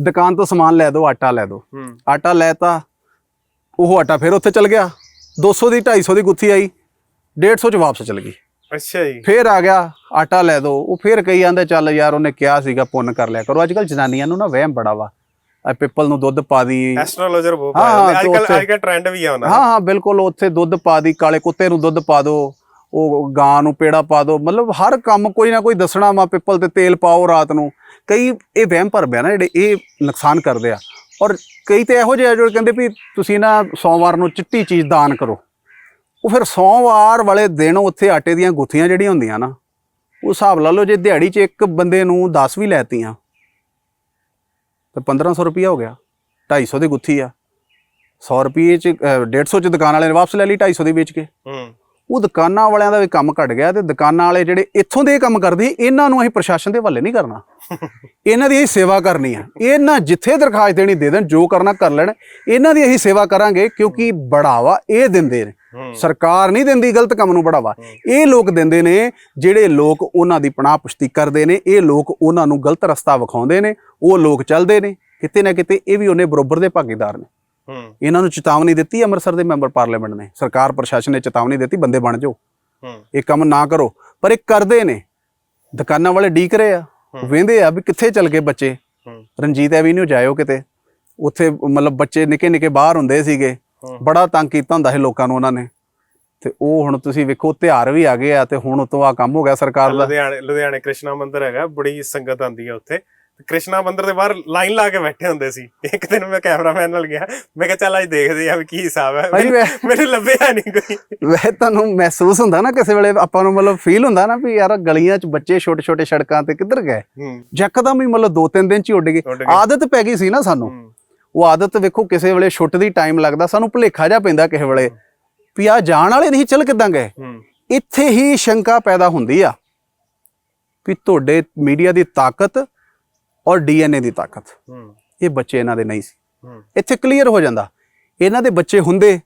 ਦੁਕਾਨ ਤੋਂ ਸਮਾਨ ਲੈ ਦਿਓ ਆਟਾ ਲੈ ਦਿਓ ਹੂੰ। ਆਟਾ ਲੈਤਾ ਉਹ ਆਟਾ ਫਿਰ ਉੱਥੇ ਚਲ ਗਿਆ। 200 ਦੀ 250 ਦੀ ਗੁੱਥੀ ਆਈ। 150 ਚ ਵਾਪਸ ਚਲ ਗਈ। ਅੱਛਾ ਜੀ। ਫੇਰ ਆ ਗਿਆ ਆਟਾ ਲੈ ਦੋ। ਉਹ ਫੇਰ ਕਈ ਆਂਦੇ ਚੱਲ ਯਾਰ ਉਹਨੇ ਕਿਹਾ ਸੀਗਾ ਪੁੰਨ ਕਰ ਲਿਆ ਕਰੋ। ਅੱਜ ਕੱਲ ਜਨਾਨੀਆਂ ਨੂੰ ਨਾ ਵਹਿਮ ਬੜਾ ਵਾ। ਆ ਪਿੱਪਲ ਨੂੰ ਦੁੱਧ ਪਾ ਦੀ। ਐਸਟ੍ਰੋਲੋਜਰ ਹਾਂ, ਅੱਜ ਕੱਲ ਅੱਜ ਕੱਲ ਟ੍ਰੈਂਡ ਵੀ ਆ ਉਹਨਾਂ ਹਾਂ ਹਾਂ ਬਿਲਕੁਲ ਉੱਥੇ ਦੁੱਧ ਪਾ ਦੀ ਕਾਲੇ ਕੁੱਤੇ ਨੂੰ ਦੁੱਧ ਪਾ ਦੋ। ਉਹ ਗਾਂ ਨੂੰ ਪੇੜਾ ਪਾ ਦੋ ਮਤਲਬ ਹਰ ਕੰਮ ਕੋਈ ਨਾ ਕੋਈ ਦੱਸਣਾ ਵਾ ਪਿੱਪਲ ਤੇ ਤੇਲ ਪਾਓ ਰਾਤ ਨੂੰ। ਕਈ ਇਹ ਵਹਿਮ ਭਰਮਿਆ ਨਾ ਜਿਹੜੇ ਇਹ ਨੁਕਸਾਨ ਕਰਦੇ ਆ। ਔਰ ਕਈ ਤੇ ਇਹੋ ਜਿਹੇ ਆ ਜਿਹੜੇ ਕਹਿੰਦੇ ਵੀ ਤੁਸੀਂ ਨਾ ਸੋਮਵਾਰ ਨੂੰ ਚਿੱਟੀ ਚੀਜ਼ ਦਾਨ ਕਰੋ। ਉਹ ਫਿਰ ਸੋਮਵਾਰ ਵਾਲੇ ਦਿਨ ਉੱਥੇ ਆਟੇ ਦੀਆਂ ਗੁੱਥੀਆਂ ਜਿਹੜੀਆਂ ਹੁੰਦੀਆਂ ਨਾ ਉਹ ਹਿਸਾਬ ਲਾ ਲਓ ਜੇ ਦਿਹਾੜੀ 'ਚ ਇੱਕ ਬੰਦੇ ਨੂੰ 10 ਵੀ ਲੈਤੀਆਂ ਤੇ 1500 ਰੁਪਇਆ ਹੋ ਗਿਆ 250 ਦੀ ਗੁੱਥੀ ਆ। 100 ਰੁਪਏ 'ਚ ਅਹ, 150 'ਚ ਦੁਕਾਨ ਵਾਲੇ ਨੇ ਵਾਪਸ ਲੈ ਲਈ 250 ਦੀ ਵੇਚ ਕੇ। ਹੂੰ। ਉਹ ਦੁਕਾਨਾਂ ਵਾਲਿਆਂ ਦਾ ਵੀ ਕੰਮ ਘਟ ਗਿਆ ਤੇ ਦੁਕਾਨਾਂ ਵਾਲੇ ਜਿਹੜੇ ਇੱਥੋਂ ਦੇ ਕੰਮ ਕਰਦੇ ਇਹਨਾਂ ਨੂੰ ਅਸੀਂ ਪ੍ਰਸ਼ਾਸਨ ਦੇ ਹਵਾਲੇ ਨਹੀਂ ਕਰਨਾ। ਇਹਨਾਂ ਦੀ ਅਸੀਂ ਸੇਵਾ ਕਰਨੀ ਆ। ਇਹਨਾਂ ਜਿੱਥੇ ਦਰਖਾਸਤ ਦੇਣੀ ਦੇ ਦੇਣ ਜੋ ਕਰਨਾ ਕਰ ਲੈਣ। ਇਹਨਾਂ ਦੀ ਅਸੀਂ ਸੇਵਾ ਕਰਾਂਗੇ ਕਿਉਂਕਿ ਬੜਾਵਾ ਇਹ ਦਿੰਦੇ ਨੇ। ਸਰਕਾਰ ਨਹੀਂ ਦਿੰਦੀ ਗਲਤ ਕੰਮ ਨੂੰ ਬੜਾਵਾ। ਇਹ ਲੋਕ ਦਿੰਦੇ ਨੇ ਜਿਹੜੇ ਲੋਕ ਉਹਨਾਂ ਦੀ ਪਨਾਹ ਪੁਸ਼ਤੀ ਕਰਦੇ ਨੇ ਇਹ ਲੋਕ ਉਹਨਾਂ ਨੂੰ ਗਲਤ ਰਸਤਾ ਵਿਖਾਉਂਦੇ ਨੇ ਉਹ ਲੋਕ ਚੱਲਦੇ ਨੇ। ਕਿਤੇ ਨਾ ਕਿਤੇ ਇਹ ਵੀ ਉਹਨੇ ਬਰੋਬਰ ਦੇ ਭਾਗੀਦਾਰ ਨੇ। ਇਹਨਾਂ ਨੂੰ ਚੇਤਾਵਨੀ ਦਿੱਤੀ ਅੰਮ੍ਰਿਤਸਰ ਦੇ ਮੈਂਬਰ ਪਾਰਲੀਮੈਂਟ ਨੇ। ਸਰਕਾਰ ਪ੍ਰਸ਼ਾਸਨ ਨੇ ਚੇਤਾਵਨੀ ਦਿੱਤੀ ਬੰਦੇ ਬਣ ਜਾਓ। ਇਹ ਕੰਮ ਨਾ ਕਰੋ। ਪਰ ਇਹ ਕਰਦੇ ਨੇ। ਦੁਕਾਨਾਂ ਵਾਲੇ ਡੀਕ ਰਹੇ ਆ। ਵੇਂਦੇ ਆ ਵੀ ਕਿੱਥੇ ਚਲ ਗਏ ਬੱਚੇ। ਰਣਜੀਤ ਐਵੀਨਿਊ ਜਾਇਓ ਕਿਤੇ। ਉੱਥੇ ਮਤਲਬ ਬੱਚੇ ਨਿੱਕੇ ਨਿੱਕੇ ਬਾਹਰ ਹੁੰਦੇ ਸੀਗੇ। ਬੜਾ ਤੰਗ ਕੀਤਾ ਹੁੰਦਾ ਸੀ ਲੋਕਾਂ ਨੂੰ ਉਹਨਾਂ ਨੇ। ਤੇ ਉਹ ਹੁਣ ਤੁਸੀਂ ਵੇਖੋ ਤਿਉਹਾਰ ਵੀ ਆ ਗਏ ਆ ਤੇ ਹੁਣ ਉਤੋਂ ਆ ਕੰਮ ਹੋ ਗਿਆ ਸਰਕਾਰ ਦਾ। ਲੁਧਿਆਣੇ ਲੁਧਿਆਣੇ ਕ੍ਰਿਸ਼ਨਾ ਮੰਦਿਰ ਹੈਗਾ। ਬੜੀ ਸੰਗਤ ਆਂਦੀ ਹੈ ਉੱਥੇ। ਕ੍ਰਿਸ਼ਨਾ ਮੰਦਿਰ ਦੇ ਬਾਹਰ ਲਾਈਨ ਲਾ ਕੇ ਬੈਠੇ ਹੁੰਦੇ ਸੀ। ਇੱਕ ਦਿਨ ਮੈਂ ਕੈਮਰਾਮੈਨ ਨਾਲ ਗਿਆ। ਮੈਂ ਕਿਹਾ ਚੱਲ ਅੱਜ ਦੇਖਦੇ ਆ ਵੀ ਕੀ ਹਿਸਾਬ ਹੈ। ਮੈਂ- ਮੈਨੂੰ ਲੱਭਿਆ ਨਹੀਂ ਕੋਈ। ਵੈਸੇ ਤੁਹਾਨੂੰ ਮਹਿਸੂਸ ਹੁੰਦਾ ਨਾ ਕਿਸੇ ਵੇਲੇ ਆਪਾਂ ਨੂੰ ਮਤਲਬ ਫੀਲ ਹੁੰਦਾ ਨਾ ਵੀ ਯਾਰ ਗਲੀਆਂ 'ਚ ਬੱਚੇ ਛੋਟੇ ਛੋਟੇ ਸੜਕਾਂ ਤੇ ਕਿੱਧਰ ਗਏ? ਹੂੰ। ਜੱਕਦਮ ਹੀ ਮਤਲਬ ਦੋ ਤਿੰਨ ਦਿਨ 'ਚ ਹੀ ਉੱਡ ਗਏ। ਉੱਡ ਗਏ। ਆਦਤ ਪੈ ਗਈ ਸੀ ਨਾ ਸਾਨੂੰ। ਹੂੰ। ਉਹ ਆਦਤ ਵੇਖੋ ਕਿਸੇ ਵੇਲੇ ਛੁੱਟਦੀ ਟਾਈਮ ਲੱਗਦਾ ਸਾਨੂੰ ਭੁਲੇਖਾ ਜਾ ਪੈਂਦਾ ਕਿਸੇ ਵੇਲੇ। ਵੀ ਆ ਜਾਣ ਵਾਲੇ ਨਹੀਂ ਚੱਲ ਕਿੱਦਾਂ ਗਏ? ਹੂੰ। ਇੱਥੇ ਹੀ ਸ਼ੰਕਾ ਪੈਦਾ ਹੁੰਦੀ ਆ। ਵੀ ਤੁਹਾਡੇ ਮੀਡੀਆ ਦੀ ਤਾਕਤ ਔਰ ਡੀਐਨਏ ਦੀ ਤਾਕਤ। ਹੂੰ। ਇਹ ਬੱਚੇ ਇਹਨਾਂ ਦੇ ਨਹੀਂ ਸੀ। ਹੂੰ। ਇੱਥੇ ਕਲੀਅਰ ਹੋ ਜਾਂਦਾ। ਇਹਨਾਂ ਦੇ ਬੱਚੇ ਹੁੰਦੇ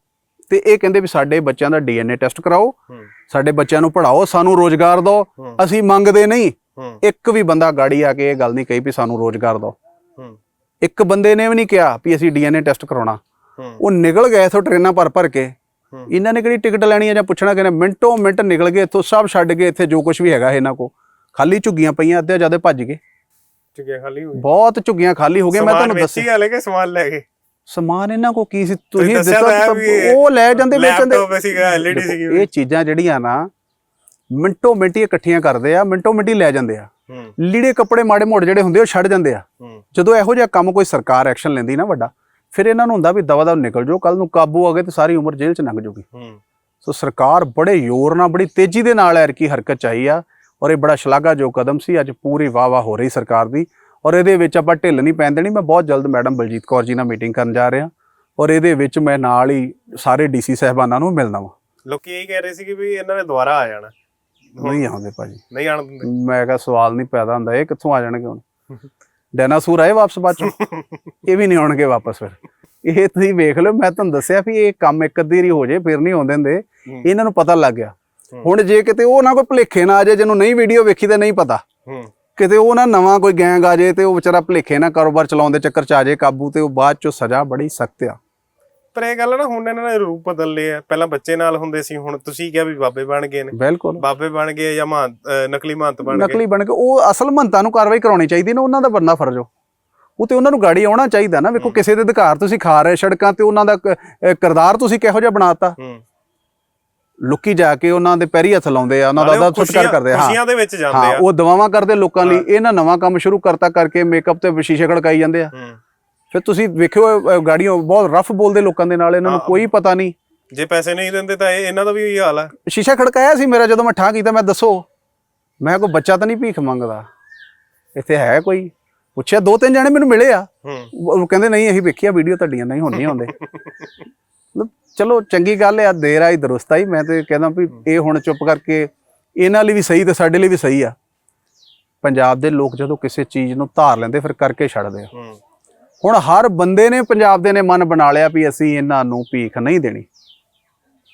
ਤੇ ਇਹ ਕਹਿੰਦੇ ਵੀ ਸਾਡੇ ਬੱਚਿਆਂ ਦਾ ਡੀਐਨਏ ਟੈਸਟ ਕਰਾਓ। ਹੂੰ। ਸਾਡੇ ਬੱਚਿਆਂ ਨੂੰ ਪੜਾਓ ਸਾਨੂੰ ਰੋਜ਼ਗਾਰ ਦਿਓ। ਹੂੰ। ਅਸੀਂ ਮੰਗਦੇ ਨਹੀਂ। ਹੂੰ। ਇੱਕ ਵੀ ਬੰਦਾ ਗਾੜੀ ਆ ਕੇ ਇਹ ਗੱਲ ਨਹੀਂ ਕਹੀ ਵੀ ਸਾਨੂੰ ਰੋਜ਼ਗਾਰ ਦਿਓ। ਹੂੰ। ਇੱਕ ਬੰਦੇ ਨੇ ਵੀ ਨਹੀਂ ਕਿਹਾ ਵੀ ਅਸੀਂ ਡੀਐਨਏ ਟੈਸਟ ਕਰਾਉਣਾ। ਹੂੰ। ਉਹ ਨਿਕਲ ਗਏ ਇਥੋਂ ਟ੍ਰੇਨਾਂ ਭਰ ਭਰ ਕੇ। ਹੂੰ। ਇਹਨਾਂ ਨੇ ਕਿਹੜੀ ਟਿਕਟ ਲੈਣੀ ਆ ਜਾਂ ਪੁੱਛਣਾ ਕਿਨੇ ਮਿੰਟੋ ਮਿੰਟ ਨਿਕਲ ਗਏ ਇੱਥੋਂ ਸਭ ਛੱਡ ਕੇ ਇੱਥੇ ਜੋ ਕੁਝ ਵੀ ਹੈਗਾ ਇਹਨਾਂ ਕੋ ਖਾਲੀ ਝੁੱਗੀਆਂ ਪਈਆਂ ਅੱਧੇ ਜਿਆਦੇ ਭੱਜ ਗਏ। ਚੁੱਕਿਆ ਖਾਲੀ ਹੋ ਗਈ ਬਹੁਤ ਝੁੱਗੀਆਂ ਖਾਲੀ ਹੋ ਗਈਆਂ ਮੈਂ ਤੁਹਾਨੂੰ ਦੱਸੀ ਦੱਸਿਆ। ਹੈ ਕਿ ਸਮਾਨ ਲੈ ਗਏ ਸਮਾਨ ਇਹਨਾਂ ਕੋ ਕੀ ਸੀ? ਤੁਸੀਂ ਇਹ ਉਹ ਲੈ ਜਾਂਦੇ ਵੇਚਣ ਦੇ। ਲੈਪਟਾਪ ਸੀਗਾ ਐਲਈਡੀ ਸੀਗੀ। ਇਹ ਚੀਜ਼ਾਂ ਜਿਹੜੀਆਂ ਨਾ ਮਿੰਟੋ ਮਿੰਟ ਇਕੱਠੀਆਂ ਕਰਦੇ ਆ ਮਿੰਟੋ ਮਿੰਟ ਲੈ ਜਾਂਦੇ ਆ। ਲੀੜੇ ਕੱਪੜੇ ਮਾੜੇ ਮੋੜ ਜਿਹੜੇ ਹੁੰਦੇ ਉਹ ਛੱਡ ਜਾਂਦੇ ਆ। ਜਦੋਂ ਇਹੋ ਜਿਹਾ ਕੰਮ ਕੋਈ ਸਰਕਾਰ ਐਕਸ਼ਨ ਲੈਂਦੀ ਨਾ ਵੱਡਾ ਫਿਰ ਇਹਨਾਂ ਨੂੰ ਹੁੰਦਾ ਵੀ ਦਵਾ ਦਵ ਨਿਕਲ ਜਾਓ ਕੱਲ ਨੂੰ ਕਾਬੂ ਆ ਗਏ ਤੇ ਸਾਰੀ ਉਮਰ ਜੇਲ੍ਹ 'ਚ ਲੰਘ ਜਾਊਗੀ ਹੂੰ। ਸੋ ਸਰਕਾਰ ਬੜੇ ਜ਼ੋਰ ਨਾਲ ਬੜੀ ਤੇਜ਼ੀ ਦੇ ਨਾਲ ਐਰ ਕੀ ਹਰਕਤ ਚਾਹੀ ਆ। ਔਰ ਇਹ ਬੜਾ ਸ਼ਲਾਘਾਯੋਗ ਕਦਮ ਸੀ ਅੱਜ ਪੂਰੀ ਵਾਹ ਹੋ ਰਹੀ ਸਰਕਾਰ ਦੀ। ਔਰ ਇਹਦੇ ਵਿੱਚ ਆਪਾਂ ਢਿੱਲ ਨਹੀਂ ਪੈਣ ਦੇਣੀ ਮੈਂ ਬਹੁਤ ਜਲਦ ਮੈਡਮ ਬਲਜੀਤ ਕੌਰ ਜੀ ਨਾਲ ਮੀਟਿੰਗ ਕਰਨ ਜਾ ਰਿਹਾ। ਔਰ ਇਹਦੇ ਵਿੱਚ ਮੈਂ ਨਾਲ ਹੀ ਸਾਰੇ ਡੀਸੀ ਸਾਹਿਬਾਨਾਂ ਨੂੰ ਮਿਲਣਾ ਵਾ। ਲੋਕੀ ਇਹ ਕਹਿ ਰਹੇ ਸੀ ਕਿ ਵੀ ਇਹਨਾਂ ਨੇ ਦੁਬਾਰਾ ਆ ਜਾਣਾ। ਨਹੀਂ ਆਉਂਦੇ ਭਾਜੀ। ਨਹੀਂ ਆਣ ਦਿੰਦੇ। ਮੈਂ ਕਿਹਾ ਸਵਾਲ ਨਹੀਂ ਪੈਦਾ ਹੁੰਦਾ ਇਹ ਕਿੱਥੋਂ ਆ ਜਾਣਗੇ ਹੁਣ? ਡਾਇਨਾਸੌਰ ਆਏ ਵਾਪਸ ਬਾਅਦ ਚੋਂ? ਇਹ ਵੀ ਨਹੀਂ ਆਉਣਗੇ ਵਾਪਸ ਫਿਰ। ਇਹ ਤੁਸੀਂ ਵੇਖ ਲਓ ਮੈਂ ਤੁਹਾਨੂੰ ਦੱਸਿਆ ਵੀ ਇਹ ਕੰਮ ਇੱਕ ਅੱਧੀ ਵਾਰੀ ਹੋ ਜੇ ਫਿਰ ਨਹੀਂ ਆਉਂਦੇ ਹੁੰਦੇ। ਇਹਨਾਂ ਨੂੰ ਪਤਾ ਲੱਗ ਗਿਆ। ਹੁਣ ਜੇ ਕਿਤੇ ਉਹ ਨਾ ਕੋਈ ਭੁਲੇਖੇ ਨਾ ਆ ਜਾਏ ਜਿਹਨੂੰ ਨਹੀਂ ਵੀਡੀਓ ਵੇਖੀ ਤਾਂ ਨਹੀਂ ਪਤਾ। ਕਿਤੇ ਉਹ ਨਾ ਨਵਾਂ ਕੋਈ ਗੈਂਗ ਆ ਜਾਏ ਤੇ ਉਹ ਵਿਚਾਰਾ ਭੁਲੇਖੇ ਨਾ ਕਾਰੋਬਾਰ ਚਲਾਉਣ ਦੇ ਚੱਕਰ ਚ ਆ ਜਾਏ ਕਾਬੂ ਤੇ ਉਹ ਬਾਅਦ ਚੋਂ ਸਜ਼ਾ ਬੜੀ ਸਖਤ ਆ। ਪਰ ਇਹ ਗੱਲ ਨਾ ਹੁਣ ਇਹਨਾਂ ਨੇ ਰੂਪ ਬਦਲ ਲਏ ਆ। ਪਹਿਲਾਂ ਬੱਚੇ ਨਾਲ ਹੁੰਦੇ ਸੀ ਹੁਣ ਤੁਸੀਂ ਕਿਹਾ ਵੀ ਬਾਬੇ ਬਣ ਗਏ ਨੇ। ਬਿਲਕੁਲ। ਬਾਬੇ ਬਣ ਗਏ ਜਾਂ ਮਹੰਤ ਨਕਲੀ ਮਹੰਤ ਬਣ ਗਏ। ਨਕਲੀ ਬਣ ਕੇ ਉਹ ਅਸਲ ਮੰਤਾਂ ਨੂੰ ਕਾਰਵਾਈ ਕਰਾਉਣੀ ਚਾਹੀਦੀ ਨਾ ਉਹਨਾਂ ਦਾ ਬੰਦਾ ਫਰਜ਼। ਹੋ ਉਹ ਤੇ ਉਹਨਾਂ ਨੂੰ ਗਾੜੀ ਆਉਣਾ ਚਾਹੀਦਾ ਨਾ। ਵੇਖੋ ਕਿਸੇ ਦੇ ਅਧਿਕਾਰ ਤੁਸੀਂ ਖਾ ਰਹੇ ਸੜਕਾਂ ਤੇ ਉਹਨਾਂ ਦਾ ਕਿਰਦਾਰ ਤੁਸੀਂ ਕਿਹੋ ਜਿਹਾ ਬਣਾਤਾ। ਲੁੱਕੀ ਜਾ ਕੇ ਉਹਨਾਂ ਦੇ ਪੈਰੀ ਹੱਥ ਲਾਉਂਦੇ ਆ ਉਹਨਾਂ ਦਾ ਅਦਬ ਸਤਿਕਾਰ ਕਰਦੇ ਆ। ਖੁਸ਼ੀਆਂ ਦੇ ਵਿੱਚ ਜਾਂਦੇ ਆ। ਉਹ ਦਵਾਵਾਂ ਕਰਦੇ ਲੋਕਾਂ ਲਈ। ਇਹਨਾਂ ਨਵਾਂ ਕੰਮ ਸ਼ੁਰੂ ਕਰਤਾ ਕਰਕੇ ਮੇਕਅਪ ਤੇ ਸ਼ੀਸ਼ੇ ਖੜਕਾਈ ਜਾਂਦੇ ਆ। ਫਿਰ ਤੁਸੀਂ ਵੇਖਿਓ ਗਾੜੀਆਂ ਬਹੁਤ ਰਫ ਬੋਲਦੇ ਲੋਕਾਂ ਦੇ ਨਾਲ ਇਹਨਾਂ ਨੂੰ। ਕੋਈ ਪਤਾ ਨਹੀਂ। ਜੇ ਪੈਸੇ ਨਹੀਂ ਦਿੰਦੇ ਤਾਂ ਇਹ ਇਹਨਾਂ ਦਾ ਵੀ ਉਹੀ ਹਾਲ ਹੈ ਸ਼ੀਸ਼ਾ ਖੜਕਾਇਆ ਸੀ ਮੇਰਾ ਜਦੋਂ ਮੈਂ ਠਾਹ ਕੀਤਾ ਮੈਂ ਦੱਸੋ। ਮੈਂ ਕੋਈ ਬੱਚਾ ਤਾਂ ਨਹੀਂ ਭੀਖ ਮੰਗਦਾ। ਇੱਥੇ ਹੈ ਕੋਈ? ਪੁੱਛਿਆ ਦੋ ਤਿੰਨ ਜਣੇ ਮੈਨੂੰ ਮਿਲੇ ਆ। ਉਹ ਕਹਿੰਦੇ ਨਹੀਂ ਅਸੀਂ ਵੇਖਿਆ ਵੀਡੀਓ ਤੁਹਾਡੀਆਂ ਨਹੀਂ ਹੁਣ ਆਉਂਦੇ। ਮਤਲਬ ਚਲੋ ਚੰਗੀ ਗੱਲ ਆ ਦੇਰ ਆਈ ਦਰੁਸਤ ਆਈ ਮੈਂ ਤੇ ਕਹਿੰਦਾ ਵੀ ਇਹ ਹੁਣ ਚੁੱਪ ਕਰਕੇ ਇਹਨਾਂ ਲਈ ਵੀ ਸਹੀ ਤੇ ਸਾਡੇ ਲਈ ਵੀ ਸਹੀ ਆ। ਪੰਜਾਬ ਦੇ ਲੋਕ ਜਦੋਂ ਕਿਸੇ ਚੀਜ਼ ਨੂੰ ਧਾਰ ਲੈਂਦੇ ਫਿਰ ਕਰਕੇ ਛੱਡਦੇ ਆ। ਹੁਣ ਹਰ ਬੰਦੇ ਨੇ ਪੰਜਾਬ ਦੇ ਨੇ ਮਨ ਬਣਾ ਲਿਆ ਵੀ ਅਸੀਂ ਇਹਨਾਂ ਨੂੰ ਭੀਖ ਨਹੀਂ ਦੇਣੀ।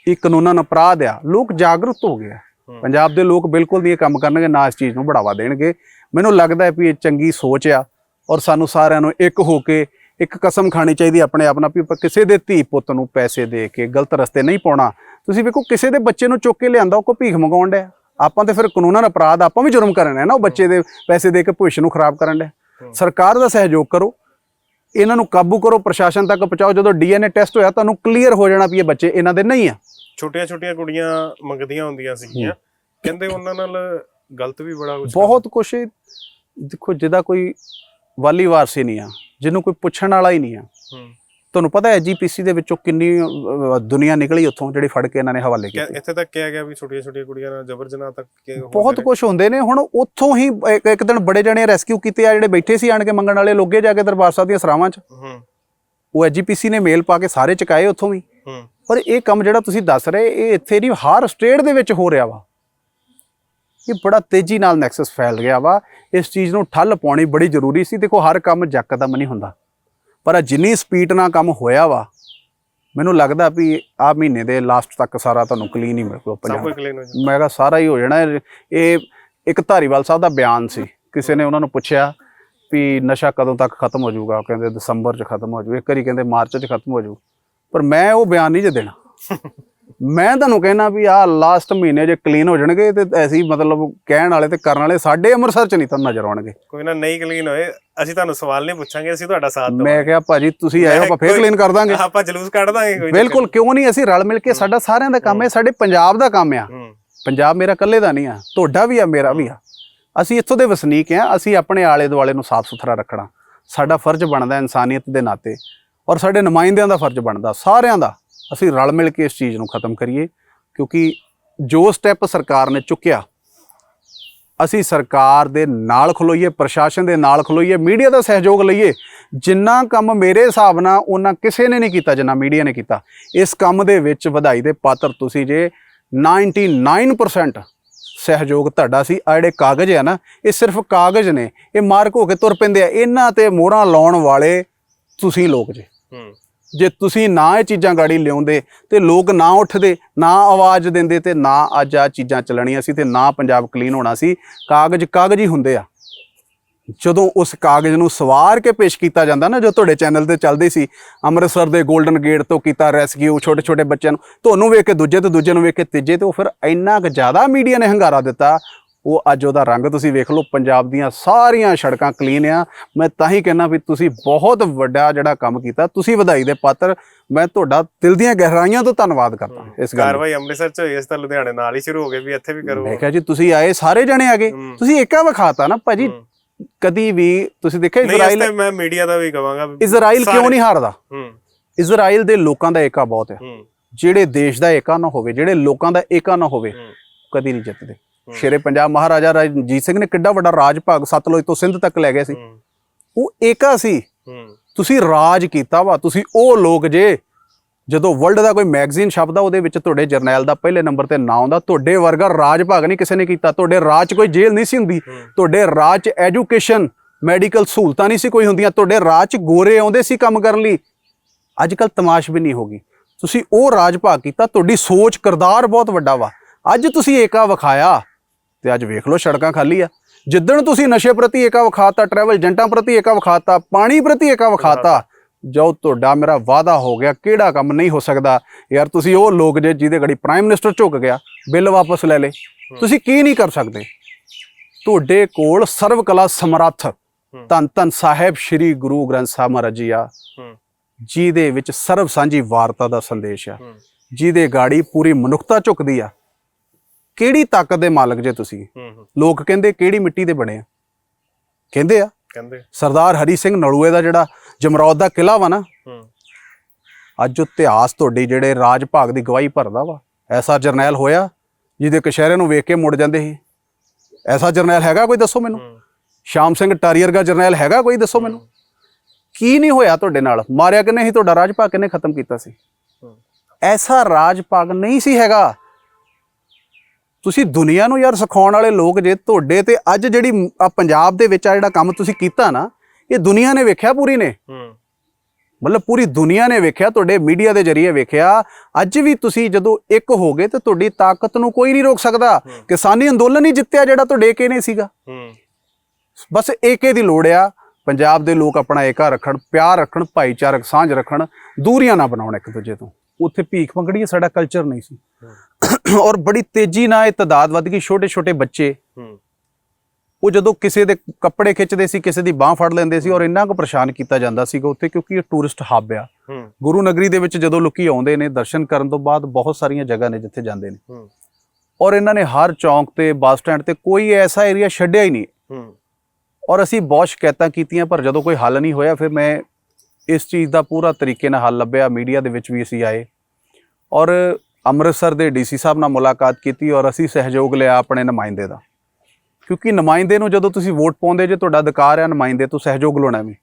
ਇਹ ਕਾਨੂੰਨਾਂ ਅਪਰਾਧ ਆ। ਲੋਕ ਜਾਗਰੂਕ ਹੋ ਗਏ। ਪੰਜਾਬ ਦੇ ਲੋਕ ਬਿਲਕੁਲ ਨਹੀਂ ਇਹ ਕੰਮ ਕਰਨਗੇ ਨਾ ਇਸ ਚੀਜ਼ ਨੂੰ ਬੜਾਵਾ ਦੇਣਗੇ। ਮੈਨੂੰ ਲੱਗਦਾ ਹੈ ਵੀ ਇਹ ਚੰਗੀ ਸੋਚ ਆ ਔਰ ਸਾਨੂੰ ਸਾਰਿਆਂ ਨੂੰ ਇੱਕ ਹੋ ਕੇ ਇੱਕ ਕਸਮ ਖਾਣੀ ਚਾਹੀਦੀ ਆਪਣੇ ਆਪ ਨਾਲ ਵੀ ਆਪਾਂ ਕਿਸੇ ਦੇ ਧੀ ਪੁੱਤ ਨੂੰ ਪੈਸੇ ਦੇ ਕੇ ਗਲਤ ਰਸਤੇ ਨਹੀਂ ਪਾਉਣਾ। ਤੁਸੀਂ ਵੇਖੋ ਕਿਸੇ ਦੇ ਬੱਚੇ ਨੂੰ ਚੁੱਕ ਕੇ ਲਿਆਂਦਾ ਉਹ ਕੋ ਭੀਖ ਮੰਗਾਉਣ ਡਿਆ। ਆਪਾਂ ਤੇ ਫਿਰ ਕਾਨੂੰਨਾਂ ਅਪਰਾਧ ਆਪਾਂ ਵੀ ਜੁਰਮ ਕਰਨ ਹੈ ਨਾ ਉਹ ਬੱਚੇ ਦੇ ਪੈਸੇ ਦੇ ਕੇ ਭਵਿੱਖ ਨੂੰ ਖਰਾਬ ਕਰਨ ਡਿਆ ਸਰਕਾਰ ਦਾ ਸਹਿਯੋਗ ਕਰੋ ਇਹਨਾਂ ਨੂੰ ਕਾਬੂ ਕਰੋ ਪ੍ਰਸ਼ਾਸਨ ਤੱਕ ਪਹੁੰਚਾਓ। ਜਦੋਂ ਡੀਐਨਏ ਟੈਸਟ ਹੋਇਆ ਤੁਹਾਨੂੰ ਕਲੀਅਰ ਹੋ ਜਾਣਾ ਵੀ ਇਹ ਬੱਚੇ ਇਹਨਾਂ ਦੇ ਨਹੀਂ ਆ। ਛੋਟੀਆਂ ਛੋਟੀਆਂ ਕੁੜੀਆਂ ਮੰਗਦੀਆਂ ਹੁੰਦੀਆਂ ਸੀਗੀਆਂ। ਕਹਿੰਦੇ ਉਹਨਾਂ ਨਾਲ ਗਲਤ ਵੀ ਬੜਾ ਕੁਝ ਬਹੁਤ ਇਹ ਦੇਖੋ ਜਿਹਦਾ ਕੋਈ ਵਾਲੀ ਵਾਰਸੀ ਨਹੀਂ ਆ। ਜਿਹਨੂੰ ਕੋਈ ਪੁੱਛਣ ਵਾਲਾ ਹੀ ਨਹੀਂ ਆ। ਤੁਹਾਨੂੰ ਪਤਾ ਹੈ ਜੀਪੀਸੀ ਦੇ ਵਿੱਚੋਂ ਕਿੰਨੀ ਦੁਨੀਆ ਨਿਕਲੀ ਉੱਥੋਂ ਜਿਹੜੀ ਫੜ ਕੇ ਇਹਨਾਂ ਨੇ ਹਵਾਲੇ ਕੀਤੇ। ਇੱਥੇ ਤੱਕ ਕਿਹਾ ਗਿਆ ਵੀ ਛੋਟੀਆਂ ਛੋਟੀਆਂ ਕੁੜੀਆਂ ਨਾਲ ਜ਼ਬਰ ਜਨਾਹ ਤੱਕ ਕਿ ਹੋ ਬਹੁਤ। ਕੁਝ ਹੁੰਦੇ ਨੇ। ਹੁਣ ਉੱਥੋਂ ਹੀ ਇੱਕ ਇੱਕ ਦਿਨ ਬੜੇ ਜਣੇ ਰੈਸਕਿਊ ਕੀਤੇ ਆ ਜਿਹੜੇ ਬੈਠੇ ਸੀ ਆਣ ਕੇ ਮੰਗਣ ਵਾਲੇ ਲੋਗੇ ਜਾ ਕੇ ਦਰਬਾਰ ਸਾਹਿਬ ਦੀਆਂ ਸਰਾਵਾਂ 'ਚ। ਉਹ ਐਜੀਪੀਸੀ ਨੇ ਮੇਲ ਪਾ ਕੇ ਸਾਰੇ ਚੁਕਾਏ ਉੱਥੋਂ ਵੀ। ਪਰ ਇਹ ਕੰਮ ਜਿਹੜਾ ਤੁਸੀਂ ਦੱਸ ਰਹੇ ਇਹ ਇੱਥੇ ਨਹੀਂ ਹਰ ਸਟੇਟ ਦੇ ਵਿੱਚ ਹੋ ਰਿਹਾ ਵਾ। ਇਹ ਬੜਾ ਤੇਜ਼ੀ ਨਾਲ ਨੈਕਸਸ ਫੈਲ ਗਿਆ ਵਾ। ਇਸ ਚੀਜ਼ ਨੂੰ ਠੱਲ ਪਾਉਣੀ ਬੜੀ ਜ਼ਰੂਰੀ ਸੀ। ਦੇਖੋ ਹਰ ਕੰਮ ਜੱਕਦਮ ਨਹੀਂ ਹੁੰਦਾ। ਪਰ ਜਿੰਨੀ ਸਪੀਡ ਨਾਲ ਕੰਮ ਹੋਇਆ ਵਾ ਮੈਨੂੰ ਲੱਗਦਾ ਵੀ ਆ ਮਹੀਨੇ ਦੇ ਲਾਸਟ ਤੱਕ ਸਾਰਾ ਤੁਹਾਨੂੰ ਕਲੀਨ ਹੀ ਮਿਲੂਗਾ ਪੰਜਾਬ ਮੈਂ ਕਿਹਾ ਸਾਰਾ ਹੀ ਹੋ ਜਾਣਾ। ਇਹ- ਇੱਕ ਧਾਰੀਵਾਲ ਸਾਹਿਬ ਦਾ ਬਿਆਨ ਸੀ। ਕਿਸੇ ਨੇ ਉਹਨਾਂ ਨੂੰ ਪੁੱਛਿਆ ਵੀ ਨਸ਼ਾ ਕਦੋਂ ਤੱਕ ਖਤਮ ਹੋ ਜਾਊਗਾ? ਕਹਿੰਦੇ ਦਸੰਬਰ 'ਚ ਖਤਮ ਹੋ ਜਾਊ। ਇੱਕ ਵਾਰੀ ਕਹਿੰਦੇ ਮਾਰਚ 'ਚ ਖਤਮ ਹੋ ਜਾਊ। ਪਰ ਮੈਂ ਉਹ ਬਿਆਨ ਨਹੀਂ ਜੇ ਦੇਣਾ। ਮੈਂ ਤੁਹਾਨੂੰ ਕਹਿਣਾ ਵੀ ਆਹ ਲਾਸਟ ਮਹੀਨੇ ਜੇ ਕਲੀਨ ਹੋ ਜਾਣਗੇ ਤੇ ਐਸੀ ਮਤਲਬ ਕਹਿਣ ਵਾਲੇ ਤੇ ਕਰਨ ਵਾਲੇ ਸਾਡੇ ਅੰਮ੍ਰਿਤਸਰ 'ਚ ਨਹੀਂ ਤੁਹਾਨੂੰ ਨਜ਼ਰ ਆਉਣਗੇ। ਕੋਈ ਨਾ ਨਹੀਂ ਕਲੀਨ ਹੋਏ ਅਸੀਂ ਤੁਹਾਨੂੰ ਸਵਾਲ ਨਹੀਂ ਪੁੱਛਾਂਗੇ ਅਸੀਂ ਤੁਹਾਡਾ ਸਾਥ ਮੈਂ ਕਿਹਾ ਭਾਜੀ ਤੁਸੀਂ ਆਇਓ ਆਪਾਂ ਫੇਰ ਕਲੀਨ ਕਰ ਦਾਂਗੇ। ਆਪਾਂ ਜਲੂਸ ਕੱਢ ਦਾਂਗੇ ਕੋਈ ਬਿਲਕੁਲ ਕਿਉਂ ਨਹੀਂ? ਅਸੀਂ ਰਲ ਮਿਲ ਕੇ ਸਾਡਾ ਸਾਰਿਆਂ ਦਾ ਕੰਮ ਹੈ ਸਾਡੇ ਪੰਜਾਬ ਦਾ ਕੰਮ ਆ। ਪੰਜਾਬ ਮੇਰਾ ਇਕੱਲੇ ਦਾ ਨਹੀਂ ਆ ਤੁਹਾਡਾ ਵੀ ਆ ਮੇਰਾ ਵੀ ਆ। ਅਸੀਂ ਇੱਥੋਂ ਦੇ ਵਸਨੀਕ ਆ ਅਸੀਂ ਆਪਣੇ ਆਲੇ ਦੁਆਲੇ ਨੂੰ ਸਾਫ਼ ਸੁਥਰਾ ਰੱਖਣਾ। ਸਾਡਾ ਫਰਜ਼ ਬਣਦਾ ਇਨਸਾਨੀਅਤ ਦੇ ਨਾਤੇ ਔਰ ਸਾਡੇ ਨੁਮਾਇੰਦਿਆਂ ਦਾ ਫਰਜ਼ ਬਣਦਾ ਸਾਰਿਆਂ ਦਾ। ਅਸੀਂ ਰਲ ਮਿਲ ਕੇ ਇਸ ਚੀਜ਼ ਨੂੰ ਖਤਮ ਕਰੀਏ, ਕਿਉਂਕਿ ਜੋ ਸਟੈਪ ਸਰਕਾਰ ਨੇ ਚੁੱਕਿਆ, ਅਸੀਂ ਸਰਕਾਰ ਦੇ ਨਾਲ ਖਲੋਈਏ, ਪ੍ਰਸ਼ਾਸਨ ਦੇ ਨਾਲ ਖਲੋਈਏ ਮੀਡੀਆ ਦਾ ਸਹਿਯੋਗ ਲਈਏ, ਜਿੰਨਾ ਕੰਮ ਮੇਰੇ ਹਿਸਾਬ ਨਾਲ ਉਹਨਾਂ ਕਿਸੇ ਨੇ ਨਹੀਂ ਕੀਤਾ ਜਿੰਨਾ ਮੀਡੀਆ ਨੇ ਕੀਤਾ। ਇਸ ਕੰਮ ਦੇ ਵਿੱਚ ਵਧਾਈ ਦੇ ਪਾਤਰ ਤੁਸੀਂ ਜੇ 99% ਸਹਿਯੋਗ ਤੁਹਾਡਾ ਸੀ ਆ ਜਿਹੜੇ ਕਾਗਜ਼ ਆ ਨਾ, ਇਹ ਸਿਰਫ ਕਾਗਜ਼ ਨੇ, ਇਹ ਮਾਰਕ ਹੋ ਕੇ ਤੁਰ ਪੈਂਦੇ ਆ, ਇਹਨਾਂ ਤੇ ਮੋਹਰਾਂ ਲਾਉਣ ਵਾਲੇ ਤੁਸੀਂ ਲੋਕ ਜੇ। ਜੇ ਤੁਸੀਂ ਨਾ ਇਹ ਚੀਜ਼ਾਂ ਗਾੜੀ ਲਿਆਉਂਦੇ ਤੇ ਲੋਕ ਨਾ ਉੱਠਦੇ, ਨਾ ਆਵਾਜ਼ ਦਿੰਦੇ ਤੇ ਨਾ ਅੱਜ ਆ ਚੀਜ਼ਾਂ ਚੱਲਣੀਆਂ ਸੀ ਤੇ ਨਾ ਪੰਜਾਬ ਕਲੀਨ ਹੋਣਾ ਸੀ, ਕਾਗਜ਼ ਕਾਗਜ਼ ਹੀ ਹੁੰਦੇ ਆ। ਜਦੋਂ ਉਸ ਕਾਗਜ਼ ਨੂੰ ਸਵਾਰ ਕੇ ਪੇਸ਼ ਕੀਤਾ ਜਾਂਦਾ ਨਾ, ਜੋ ਤੁਹਾਡੇ ਚੈਨਲ ਤੇ ਚੱਲਦੇ ਸੀ, ਅੰਮ੍ਰਿਤਸਰ ਦੇ 골ਡਨ ਗੇਟ ਤੋਂ ਕੀਤਾ ਰੈਸਕਿਊ ਛੋਟੇ ਛੋਟੇ ਬੱਚਿਆਂ ਨੂੰ, ਤੁਹਾਨੂੰ ਵੇਖ ਕੇ ਦੂਜੇ ਤੇ ਦੂਜੇ ਨੂੰ ਵੇਖ ਕੇ ਤੀਜੇ ਤੇ ਉਹ ਫਿਰ ਇੰਨਾ ਕੁ ਜ਼ਿਆਦਾ ਮੀਡੀਆ ਨੇ ਹੰਗਾਰਾ ਦਿੱਤਾ ਉਹ ਅੱਜ ਉਹਦਾ ਰੰਗ ਤੁਸੀਂ ਵੇਖ ਲਓ ਪੰਜਾਬ ਦੀਆਂ ਸਾਰੀਆਂ ਸੜਕਾਂ ਕਲੀਨ ਆ। ਮੈਂ ਤਾਂ ਹੀ ਕਹਿੰਦਾ ਵੀ ਤੁਸੀਂ ਬਹੁਤ ਵੱਡਾ ਜਿਹੜਾ ਕੰਮ ਕੀਤਾ ਤੁਸੀਂ ਵਧਾਈ ਦੇ ਪਾਤਰ। ਮੈਂ ਤੁਹਾਡਾ ਦਿਲ ਦੀਆਂ ਗਹਿਰਾਈਆਂ ਤੋਂ ਧੰਨਵਾਦ ਕਰਦਾ ਇਸ ਗੱਲ। ਕਾਰਵਾਈ ਅੰਮ੍ਰਿਤਸਰ ਚ ਹੋਈ ਇਸ ਤਾਂ ਲੁਧਿਆਣੇ ਨਾਲ ਹੀ ਸ਼ੁਰੂ ਹੋ ਗਈ ਵੀ ਇੱਥੇ ਵੀ ਕਰੋ। ਮੈਂ ਕਿਹਾ ਜੀ ਤੁਸੀਂ ਆਏ ਸਾਰੇ ਜਣੇ ਆ ਗਏ। ਤੁਸੀਂ ਏਕਾ ਵਿਖਾਤਾ ਨਾ ਭਾਜੀ। ਕਦੀ ਵੀ ਤੁਸੀਂ ਦੇਖਿਆ ਨਹੀਂ ਇਸ ਇਜ਼ਰਾਈਲ ਤੇ ਮੈਂ ਮੀਡੀਆ ਦਾ ਵੀ ਕਵਾਂਗਾ ਇਜ਼ਰਾਈਲ ਕਿਉਂ ਨਹੀਂ ਹਾਰਦਾ? ਇਜ਼ਰਾਈਲ ਦੇ ਲੋਕਾਂ ਦਾ ਏਕਾ ਬਹੁਤ ਹੈ ਜਿਹੜੇ ਦੇਸ਼ ਦਾ ਏਕਾ ਨਾ ਹੋਵੇ ਜਿਹੜੇ ਲੋਕਾਂ ਦਾ ਏਕਾ ਨਾ ਹੋਵੇ ਕਦੀ ਨਹੀਂ ਜਿੱਤਦੇ। ਸ਼ੇਰੇ ਪੰਜਾਬ ਮਹਾਰਾਜਾ ਰਣਜੀਤ ਸਿੰਘ ਨੇ ਕਿੱਡਾ ਵੱਡਾ ਰਾਜ ਭਾਗ ਸਤਲੁਜ ਤੋਂ ਸਿੰਧ ਤੱਕ ਲੈ ਗਏ ਸੀ। ਹੂੰ। ਉਹ ਏਕਾ ਸੀ। ਹੂੰ। ਤੁਸੀਂ ਰਾਜ ਕੀਤਾ ਵਾ ਤੁਸੀਂ ਉਹ ਲੋਕ ਜੇ ਜਦੋਂ ਵਰਲਡ ਦਾ ਕੋਈ ਮੈਗਜ਼ੀਨ ਛਪਦਾ ਉਹਦੇ ਵਿੱਚ ਤੁਹਾਡੇ ਜਰਨੈਲ ਦਾ ਪਹਿਲੇ ਨੰਬਰ ਤੇ ਨਾਂ ਆਉਂਦਾ ਤੁਹਾਡੇ ਵਰਗਾ ਰਾਜ ਭਾਗ ਨਹੀਂ ਕਿਸੇ ਨੇ ਕੀਤਾ ਤੁਹਾਡੇ ਰਾਜ 'ਚ ਕੋਈ ਜੇਲ੍ਹ ਨਹੀਂ ਸੀ ਹੁੰਦੀ ਹੂੰ। ਤੁਹਾਡੇ ਰਾਜ 'ਚ ਐਜੂਕੇਸ਼ਨ ਮੈਡੀਕਲ ਸਹੂਲਤਾਂ ਨਹੀਂ ਸੀ ਕੋਈ ਹੁੰਦੀਆਂ ਤੁਹਾਡੇ ਰਾਜ 'ਚ ਗੋਰੇ ਆਉਂਦੇ ਸੀ ਕੰਮ ਕਰਨ ਲਈ। ਅੱਜ ਕੱਲ ਤਮਾਸ਼ ਵੀ ਨਹੀਂ ਹੋਗੀ ਤੁਸੀਂ ਉਹ ਰਾਜ ਭਾਗ ਕੀਤਾ ਤੁਹਾਡੀ ਸੋਚ ਕਿਰਦਾਰ ਬਹੁਤ ਵੱਡਾ ਵਾ। ਅੱਜ ਤੁਸੀਂ ਏਕਾ ਵਿਖਾਇਆ। ਤੇ ਅੱਜ ਵੇਖ ਲਓ ਸੜਕਾਂ ਖਾਲੀ ਆ। ਜਿੱਦਣ ਤੁਸੀਂ ਨਸ਼ੇ ਪ੍ਰਤੀ ਏਕਾ ਵਿਖਾਤਾ ਟਰੈਵਲ ਏਜੰਟਾਂ ਪ੍ਰਤੀ ਏਕਾ ਵਿਖਾਤਾ ਪਾਣੀ ਪ੍ਰਤੀ ਏਕਾ ਵਿਖਾਤਾ ਜੋ ਤੁਹਾਡਾ ਮੇਰਾ ਵਾਅਦਾ ਹੋ ਗਿਆ ਕਿਹੜਾ ਕੰਮ ਨਹੀਂ ਹੋ ਸਕਦਾ। ਯਾਰ ਤੁਸੀਂ ਉਹ ਲੋਕ ਜੇ ਜਿਹਦੇ ਗੜੀ ਪ੍ਰਾਈਮ ਮਿਨਿਸਟਰ ਝੁਕ ਗਿਆ ਬਿੱਲ ਵਾਪਸ ਲੈ ਲੇ। ਤੁਸੀਂ ਕੀ ਨਹੀਂ ਕਰ ਸਕਦੇ? ਤੁਹਾਡੇ ਕੋਲ ਸਰਵ ਕਲਾ ਸਮਰੱਥ ਧੰਨ ਧੰਨ ਸਾਹਿਬ ਸ੍ਰੀ ਗੁਰੂ ਗ੍ਰੰਥ ਸਾਹਿਬ ਮਹਾਰਾਜ ਜੀ ਆ ਜਿਹਦੇ ਵਿੱਚ ਸਰਵ ਸਾਂਝੀ ਵਾਰਤਾ ਦਾ ਸੰਦੇਸ਼ ਆ ਜਿਹਦੇ ਗਾੜੀ ਪੂਰੀ ਮਨੁੱਖਤਾ ਝੁਕਦੀ ਆ। ਕਿਹੜੀ ਤਾਕਤ ਦੇ ਮਾਲਕ ਜੇ ਤੁਸੀਂ? ਹੂੰ ਹੂੰ। ਲੋਕ ਕਹਿੰਦੇ ਕਿਹੜੀ ਮਿੱਟੀ ਦੇ ਬਣੇ ਆ? ਕਹਿੰਦੇ ਆ। ਕਹਿੰਦੇ ਸਰਦਾਰ ਹਰੀ ਸਿੰਘ ਨਲੂਏ ਦਾ ਜਿਹੜਾ ਜਮਰੌਦ ਦਾ ਕਿਲਾ ਵਾ ਨਾ ਹੂੰ। ਅੱਜ ਇਤਿਹਾਸ ਤੁਹਾਡੀ ਜਿਹੜੇ ਰਾਜ ਭਾਗ ਦੀ ਗਵਾਹੀ ਭਰਦਾ ਵਾ। ਐਸਾ ਜਰਨੈਲ ਹੋਇਆ ਜਿਹਦੇ ਕਸ਼ਹਿਰੇ ਨੂੰ ਵੇਖ ਕੇ ਮੁੜ ਜਾਂਦੇ ਸੀ। ਐਸਾ ਜਰਨੈਲ ਹੈਗਾ ਕੋਈ ਦੱਸੋ ਮੈਨੂੰ? ਸ਼ਾਮ ਸਿੰਘ ਟਾਰੀਅਰ ਦਾ ਜਰਨੈਲ ਹੈਗਾ ਕੋਈ ਦੱਸੋ ਮੈਨੂੰ? ਕੀ ਨਹੀਂ ਹੋਇਆ ਤੁਹਾਡੇ ਨਾਲ? ਮਾਰਿਆ ਕਿਨੇ ਸੀ? ਤੁਹਾਡਾ ਰਾਜ ਭਾਗ ਕਿਨੇ ਖਤਮ ਕੀਤਾ ਸੀ? ਐਸਾ ਰਾਜ ਭਾਗ ਨਹੀਂ ਸੀ ਹੈਗਾ। ਤੁਸੀਂ ਦੁਨੀਆ ਨੂੰ ਯਾਰ ਸਿਖਾਉਣ ਵਾਲੇ ਲੋਕ ਜੇ ਤੁਹਾਡੇ ਤੇ ਅੱਜ ਜਿਹੜੀ ਆਹ ਪੰਜਾਬ ਦੇ ਵਿੱਚ ਆ ਜਿਹੜਾ ਕੰਮ ਤੁਸੀਂ ਕੀਤਾ ਨਾ ਇਹ ਦੁਨੀਆ ਨੇ ਵੇਖਿਆ ਪੂਰੀ ਨੇ? ਹੂੰ। ਮਤਲਬ ਪੂਰੀ ਦੁਨੀਆ ਨੇ ਵੇਖਿਆ ਤੁਹਾਡੇ ਮੀਡੀਆ ਦੇ ਜ਼ਰੀਏ ਵੇਖਿਆ। ਅੱਜ ਵੀ ਤੁਸੀਂ ਜਦੋਂ ਇੱਕ ਹੋ ਗਏ ਤੇ ਤੁਹਾਡੀ ਤਾਕਤ ਨੂੰ ਕੋਈ ਨਹੀਂ ਰੋਕ ਸਕਦਾ। ਕਿਸਾਨੀ ਅੰਦੋਲਨ ਹੀ ਜਿੱਤਿਆ ਜਿਹੜਾ ਤੁਹਾਡੇ ਏਕੇ ਨੇ ਸੀਗਾ। ਹੂੰ। ਬਸ ਏਕੇ ਦੀ ਲੋੜ ਆ। ਪੰਜਾਬ ਦੇ ਲੋਕ ਆਪਣਾ ਏਕਾ ਰੱਖਣ ਪਿਆਰ ਰੱਖਣ ਭਾਈਚਾਰਕ ਸਾਂਝ ਰੱਖਣ ਦੂਰੀਆਂ ਨਾ ਬਣਾਉਣ ਇੱਕ ਦੂਜੇ ਤੋਂ। ਉੱਥੇ ਭੀਖ ਮੰਗਣੀ ਸਾਡਾ ਕਲਚਰ ਨਹੀਂ ਸੀ। ਔਰ ਬੜੀ ਤੇਜ਼ੀ ਨਾਲ ਇਹ ਤਦਾਦ ਵੱਧ ਗਈ ਛੋਟੇ ਛੋਟੇ ਬੱਚੇ ਉਹ ਜਦੋਂ ਕਿਸੇ ਦੇ ਕੱਪੜੇ ਖਿੱਚਦੇ ਸੀ ਕਿਸੇ ਦੀ ਬਾਹ ਫੜ ਲੈਂਦੇ ਸੀ ਔਰ ਇੰਨਾ ਕੁ ਪਰੇਸ਼ਾਨ ਕੀਤਾ ਜਾਂਦਾ ਸੀਗਾ ਉੱਥੇ ਕਿਉਂਕਿ ਇਹ ਟੂਰਿਸਟ ਹੱਬ ਆ। ਗੁਰੂ ਨਗਰੀ ਦੇ ਵਿੱਚ ਜਦੋਂ ਲੋਕੀ ਆਉਂਦੇ ਨੇ ਦਰਸ਼ਨ ਕਰਨ ਤੋਂ ਬਾਅਦ ਬਹੁਤ ਸਾਰੀਆਂ ਜਗ੍ਹਾ ਨੇ ਜਿੱਥੇ ਜਾਂਦੇ ਨੇ। ਔਰ ਇਹਨਾਂ ਨੇ ਹਰ ਚੌਂਕ ਤੇ ਬੱਸ ਸਟੈਂਡ ਤੇ ਕੋਈ ਐਸਾ ਏਰੀਆ ਛੱਡਿਆ ਹੀ ਨਹੀਂ। ਔਰ ਅਸੀਂ ਬਹੁਤ ਸ਼ਿਕਾਇਤਾਂ ਕੀਤੀਆਂ ਪਰ ਜਦੋਂ ਕੋਈ ਹੱਲ ਨਹੀਂ ਹੋਇਆ ਫਿਰ ਮੈਂ ਇਸ ਚੀਜ਼ ਦਾ ਪੂਰਾ ਤਰੀਕੇ ਨਾਲ ਹੱਲ ਲੱਭਿਆ ਮੀਡੀਆ ਦੇ ਵਿੱਚ ਵੀ ਅਸੀਂ ਆਏ ਔਰ ਅੰਮ੍ਰਿਤਸਰ ਦੇ ਡੀਸੀ ਸਾਹਿਬ ਨਾਲ ਮੁਲਾਕਾਤ ਕੀਤੀ ਔਰ ਅਸੀਂ ਸਹਿਯੋਗ ਲਿਆ ਆਪਣੇ ਨੁਮਾਇੰਦੇ ਦਾ। ਕਿਉਂਕਿ ਨੁਮਾਇੰਦੇ ਨੂੰ ਜਦੋਂ ਤੁਸੀਂ ਵੋਟ ਪਾਉਂਦੇ ਜੇ ਤੁਹਾਡਾ ਅਧਿਕਾਰ ਹੈ ਨੁਮਾਇੰਦੇ ਤੋਂ ਸਹਿਯੋਗ ਲੈਣਾ ਵੀ।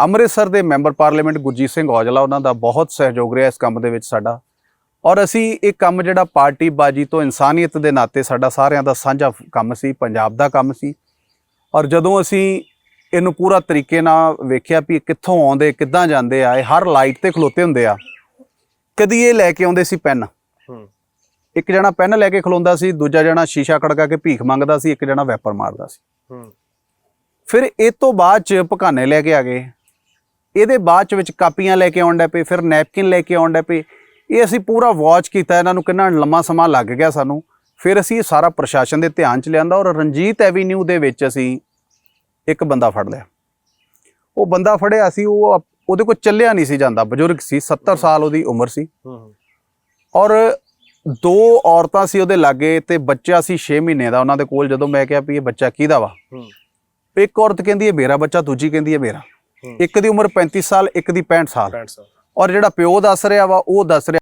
ਅੰਮ੍ਰਿਤਸਰ ਦੇ ਮੈਂਬਰ ਪਾਰਲੀਮੈਂਟ ਗੁਰਜੀਤ ਸਿੰਘ ਔਜਲਾ ਉਹਨਾਂ ਦਾ ਬਹੁਤ ਸਹਿਯੋਗ ਰਿਹਾ ਇਸ ਕੰਮ ਦੇ ਵਿੱਚ ਸਾਡਾ। ਔਰ ਅਸੀਂ ਇਹ ਕੰਮ ਜਿਹੜਾ ਪਾਰਟੀ ਬਾਜੀ ਤੋਂ ਇਨਸਾਨੀਅਤ ਦੇ ਨਾਤੇ ਸਾਡਾ ਸਾਰਿਆਂ ਦਾ ਸਾਂਝਾ ਕੰਮ ਸੀ ਪੰਜਾਬ ਦਾ ਕੰਮ ਸੀ। ਔਰ ਜਦੋਂ ਅਸੀਂ ਇਹਨੂੰ ਪੂਰਾ ਤਰੀਕੇ ਨਾਲ ਵੇਖਿਆ ਵੀ ਇਹ ਕਿੱਥੋਂ ਆਉਂਦੇ ਕਿੱਦਾਂ ਜਾਂਦੇ ਆ ਇਹ ਹਰ ਲਾਈਟ ਤੇ ਖਲੋਤੇ ਹੁੰਦੇ ਆ। ਕਦੀ ਇਹ ਲੈ ਕੇ ਆਉਂਦੇ ਸੀ ਪੈਨ ਹੂੰ। ਇੱਕ ਜਣਾ ਪੈਨ ਲੈ ਕੇ ਖਲੋਂਦਾ ਸੀ ਦੂਜਾ ਜਣਾ ਸ਼ੀਸ਼ਾ ਖੜਕਾ ਕੇ ਭੀਖ ਮੰਗਦਾ ਸੀ ਇੱਕ ਜਣਾ ਵੈਪਰ ਮਾਰਦਾ ਸੀ। ਹੂੰ। ਫਿਰ ਇਹ ਤੋਂ ਬਾਅਦ ਚ ਪਕਾਨੇ ਲੈ ਕੇ ਆ ਗਏ। ਇਹਦੇ ਬਾਅਦ ਚ ਵਿੱਚ ਕਾਪੀਆਂ ਲੈ ਕੇ ਆਉਣ ਡੈ ਪਏ ਫਿਰ ਨੈਪਕਿਨ ਲੈ ਕੇ ਆਉਣ ਡੈ ਪਏ। ਇਹ ਅਸੀਂ ਪੂਰਾ ਵਾਚ ਕੀਤਾ ਇਹਨਾਂ ਨੂੰ ਕਿੰਨਾ ਲੰਮਾ ਸਮਾਂ ਲੱਗ ਗਿਆ ਸਾਨੂੰ। ਫਿਰ ਅਸੀਂ ਸਾਰਾ ਪ੍ਰਸ਼ਾਸਨ ਦੇ ਧਿਆਨ ਚ ਲਿਆਂਦਾ ਔਰ ਰਣਜੀਤ ਐਵੀਨਿਊ ਦੇ ਵਿੱਚ ਅਸੀਂ ਇੱਕ ਬੰਦਾ ਫੜ ਲਿਆ। ਉਹ ਬੰਦਾ ਫੜਿਆ ਸੀ ਉਹ ਉਹਦੇ ਕੋਲ ਚੱਲਿਆ ਨਹੀਂ ਸੀ ਜਾਂਦਾ ਬਜ਼ੁਰਗ ਸੀ 70 ਸਾਲ ਉਹਦੀ ਉਮਰ ਸੀ। ਔਰ ਦੋ ਔਰਤਾਂ ਸੀ ਉਹਦੇ ਲਾਗੇ ਤੇ ਬੱਚਾ ਸੀ 6 ਮਹੀਨੇ ਦਾ। ਉਹਨਾਂ ਦੇ ਕੋਲ ਜਦੋਂ ਮੈਂ ਕਿਹਾ ਵੀ ਇਹ ਬੱਚਾ ਕਿਹਦਾ ਵਾ? ਇੱਕ ਔਰਤ ਕਹਿੰਦੀ ਹੈ ਮੇਰਾ ਬੱਚਾ ਦੂਜੀ ਕਹਿੰਦੀ ਹੈ ਮੇਰਾ। ਇੱਕ ਦੀ ਉਮਰ 35 ਸਾਲ ਇੱਕ ਦੀ 65 ਸਾਲ। 65 ਸਾਲ। ਔਰ ਜਿਹੜਾ ਪਿਓ ਦੱਸ ਰਿਹਾ ਵਾ ਉਹ ਦੱਸ ਰਿਹਾ